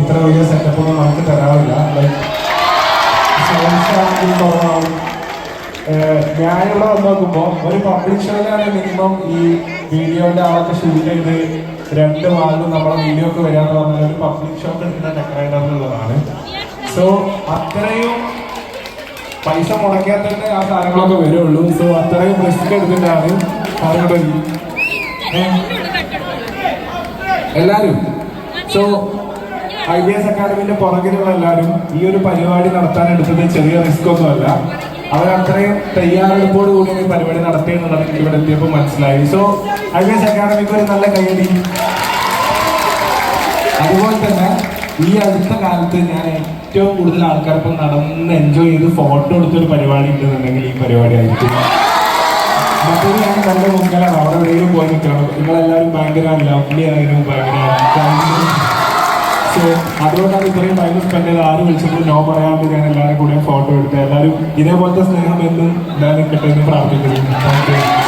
ഇത്ര വലിയ സെറ്റപ്പൊന്നും നമുക്ക് തരാറില്ല. ലൈക്ക് കുറവാണ് ഏഹ് ഞാനിവിടെ വന്ന് നോക്കുമ്പോൾ ഒരു പബ്ലിക് ഷോയിലാണ് മിനിമം ഈ വീഡിയോന്റെ ആളൊക്കെ ഷൂട്ട് ചെയ്ത് രണ്ട് വാൾവ് നമ്മളെ വീഡിയോ ഒക്കെ വരാന്ന് പറഞ്ഞാൽ ഒരു പബ്ലിക് ഷോക്ക് എടുക്കുന്ന ഡെക്കറേറ്റർ എന്നുള്ളതാണ് സോ അത്രയും പൈസ മുടക്കിയാൽ തന്നെ ആ സാധനങ്ങളൊക്കെ വരുള്ളൂ. സോ അത്രയും റിസ്ക് എടുത്തിട്ടാണ് കാര്യങ്ങൾ എല്ലാവരും സോ ഐ എ എസ് അക്കാദമിന്റെ പുറകിലുള്ള എല്ലാവരും ഈ ഒരു പരിപാടി നടത്താൻ എടുത്തത് ചെറിയ റിസ്ക് ഒന്നുമല്ല. അവർ അത്രയും തയ്യാറെടുപ്പോട് കൂടി ഈ പരിപാടി നടത്തി എന്നുള്ളത് എനിക്ക് ഇവിടെ എത്തിയപ്പോൾ മനസ്സിലായി സോ ഐ എസ് അക്കാദമിക്ക് ഒരു നല്ല കൈയടി. അതുപോലെ തന്നെ ഈ അടുത്ത കാലത്ത് ഞാൻ ഏറ്റവും കൂടുതൽ ആൾക്കാർക്കും നടന്ന് എൻജോയ് ചെയ്ത് ഫോട്ടോ എടുത്തൊരു പരിപാടി ഉണ്ടെന്നുണ്ടെങ്കിൽ ഈ പരിപാടി ആയിരിക്കും. മറ്റൊരു ഞാൻ നല്ല മുൻകലാണ് അവിടെ എവിടെയും പോയി നിൽക്കണം. നിങ്ങളെല്ലാവരും ഭയങ്കര ലവ്ലി ആയാലും ഭയങ്കര സോ അതുകൊണ്ടാണ് ഇത്രയും ടൈം സ്പെൻഡ് ചെയ്ത് ആരും വിളിച്ചപ്പോൾ നോ പറയാണ്ട് ഞാൻ എല്ലാവരും കൂടെ ഫോട്ടോ എടുത്ത് എല്ലാവരും ഇതേപോലത്തെ സ്നേഹം എന്നും ഞാൻ നിൽക്കട്ടെ എന്ന് പ്രാർത്ഥിക്കുന്നു. Thank you